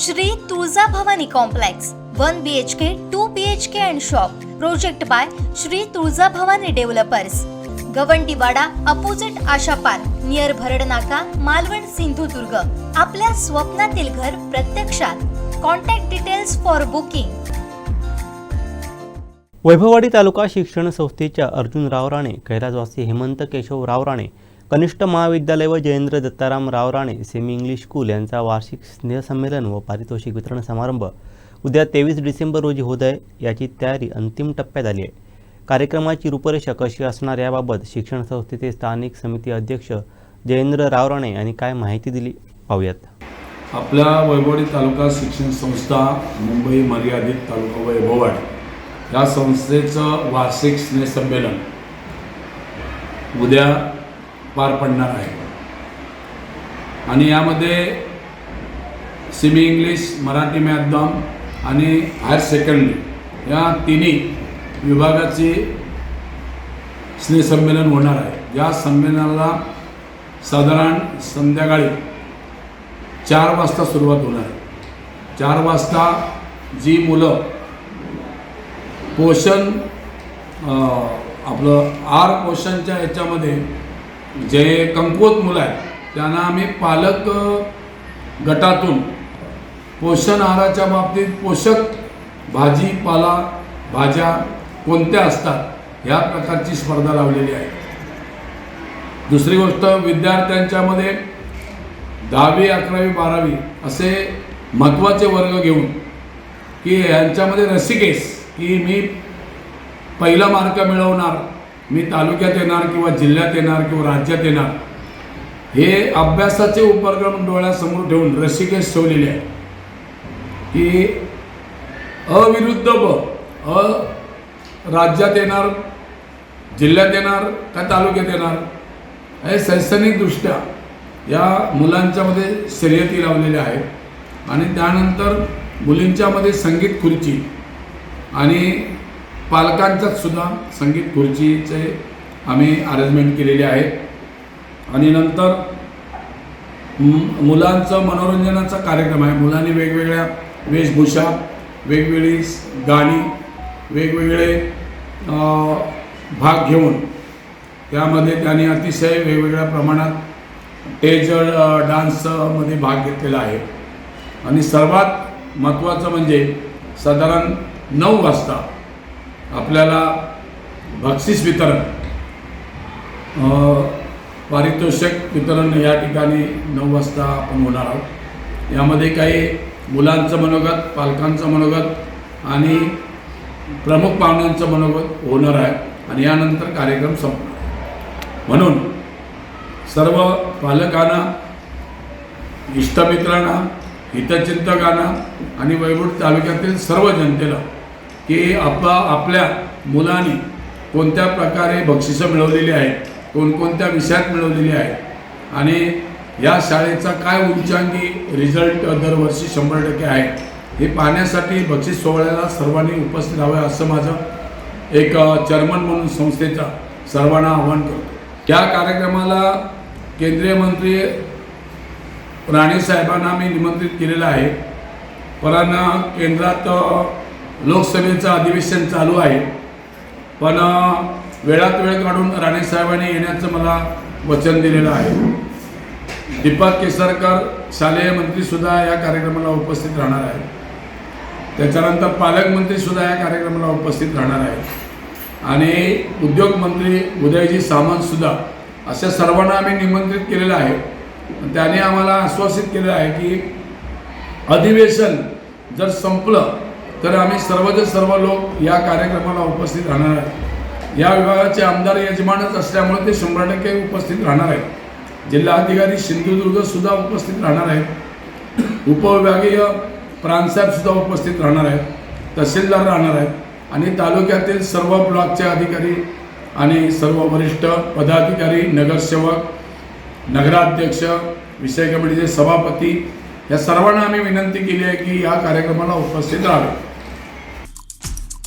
Shri Tulja Bhavani complex one B H K two B H K and shop project by Shri Tulja Bhavani developers Gavandiwada opposite Asha park near Bharad नाका मालवण सिंधुदुर्ग. आपल्या स्वप्नातील घर प्रत्यक्षात. Contact details for booking Vaibhavwadi taluka शिक्षण संस्थेच्या अर्जुनराव राणे कैलासवासी हेमंत केशव राव राणे कनिष्ठ महाविद्यालय व Jayendra Dattaram Rao Rane semi English school यांचा वार्षिक स्नेहसंमेलन व पारितोषिक वितरण समारंभ उद्या तेवीस डिसेंबर रोजी होत आहे. याची तयारी अंतिम टप्प्यात आली आहे. कार्यक्रमाची रूपरेषा कशी असणार याबाबत शिक्षण संस्थेचे स्थानिक समिती अध्यक्ष जयेंद्र राव राणे यांनी काय माहिती दिली पाहूयात. आपल्या वैभवडी तालुका शिक्षण संस्था मुंबई मर्यादित तालुका वैभववाड या संस्थेचं वार्षिक स्नेहसंमेलन उद्या पार पडणार आहे. आणि यामध्ये सेमी इंग्लिश मराठी मॅथदॉम आणि हायर सेकंडरी या तिन्ही विभागाचे स्नेहसंमेलन होणार आहे. या संमेलनाला साधारण संध्याकाळी चार वाजता सुरुवात होणार आहे. चार वाजता जी मुलं पोषण आपलं आर पोषणच्या याच्यामध्ये जे कमकुवत मुलं आहेत त्यांना आम्ही पालक गटातून पोषण आहाराच्या बाबतीत पोषक भाजीपाला भाज्या कोणत्या असतात ह्या प्रकारची स्पर्धा लावलेली आहे. दुसरी गोष्ट विद्यार्थ्यांच्यामध्ये दहावी अकरावी बारावी असे महत्त्वाचे वर्ग घेऊन की यांच्यामध्ये रसिकेस की मी पहिला मार्क मिळवणार मी तालुक्यात येणार किंवा जिल्ह्यात येणार किंवा राज्यात येणार हे अभ्यासाचे उपक्रम डोळ्यासमोर ठेवून रसिकेश ठेवलेले आहे. की अविरुद्ध ब अ राज्यात येणार जिल्ह्यात येणार का तालुक्यात येणार हे शैक्षणिकदृष्ट्या या मुलांच्यामध्ये शर्यती लावलेल्या आहेत आणि त्यानंतर मुलींच्यामध्ये संगीत खुर्ची आणि पालकांच्यात सुद्धा संगीत खुर्चीचे आम्ही अरेंजमेंट केलेले आहेत. आणि नंतर मु- मुलांचं मनोरंजनाचा कार्यक्रम आहे. मुलांनी वेगवेगळ्या वेशभूषा वेगवेगळी गाणी वेगवेगळे भाग घेऊन त्यामध्ये त्यांनी अतिशय वेगवेगळ्या प्रमाणात टेज डान्समध्ये भाग घेतलेला आहे. आणि सर्वात महत्त्वाचं म्हणजे साधारण नऊ वाजता आपल्याला बक्षीस वितरण पारितोषिक वितरण या ठिकाणी नऊ वाजता आपण होणार आहोत यामध्ये काही मुलांचं मनोगत पालकांचं मनोगत आणि प्रमुख पाहुण्यांचं मनोगत होणार आहे आणि यानंतर कार्यक्रम संपणार आहे. म्हणून सर्व पालकांना इष्टमित्रांना हितचिंतकांना आणि वैभव तालुक्यातील सर्व जनतेला की आपला आपल्या मुलाने कोणत्या प्रकारे बक्षिसं मिळवलेली आहेत कोणकोणत्या विषयात मिळवलेली आहेत आणि या शाळेचा काय उच्चांकी रिझल्ट दरवर्षी शंभर टक्के आहे हे पाहण्यासाठी बक्षीस सोहळ्याला सर्वांनी उपस्थित राहावं असं माझं एक चेअरमन म्हणून संस्थेचा सर्वांना आवाहन करतो. या कार्यक्रमाला केंद्रीय मंत्री राणे साहेबांना मी निमंत्रित केलेलं आहे. पण केंद्रात लोकसभेचं अधिवेशन चालू आहे. पण वेळात वेळ काढून राणेसाहेबांनी येण्याचं मला वचन दिलेलं आहे. दीपक केसरकर शालेय मंत्रीसुद्धा या कार्यक्रमाला उपस्थित राहणार आहे त्याच्यानंतर पालकमंत्रीसुद्धा या कार्यक्रमाला उपस्थित राहणार आहे आणि उद्योगमंत्री उदयजी सामंतसुद्धा अशा सर्वांना आम्ही निमंत्रित केलेलं आहे. त्याने आम्हाला आश्वासित केलं आहे की अधिवेशन जर संपलं तर आम्ही सर्वच सर्व लोक या कार्यक्रमाला उपस्थित राहणार आहेत. या विभागाचे आमदार यजमानच असल्यामुळे ते शंभर टक्के उपस्थित राहणार आहेत. जिल्हाधिकारी सिंधुदुर्ग सुद्धा उपस्थित राहणार आहेत. उपविभागीय प्रांतसाहेब सुद्धा उपस्थित राहणार आहेत. तहसीलदार राहणार आहेत. आणि तालुक्यातील सर्व ब्लॉकचे अधिकारी आणि सर्व वरिष्ठ पदाधिकारी नगरसेवक नगराध्यक्ष विषय कमिटीचे सभापती या सर्वांना आम्ही विनंती केली आहे की या कार्यक्रमाला उपस्थित राहावे.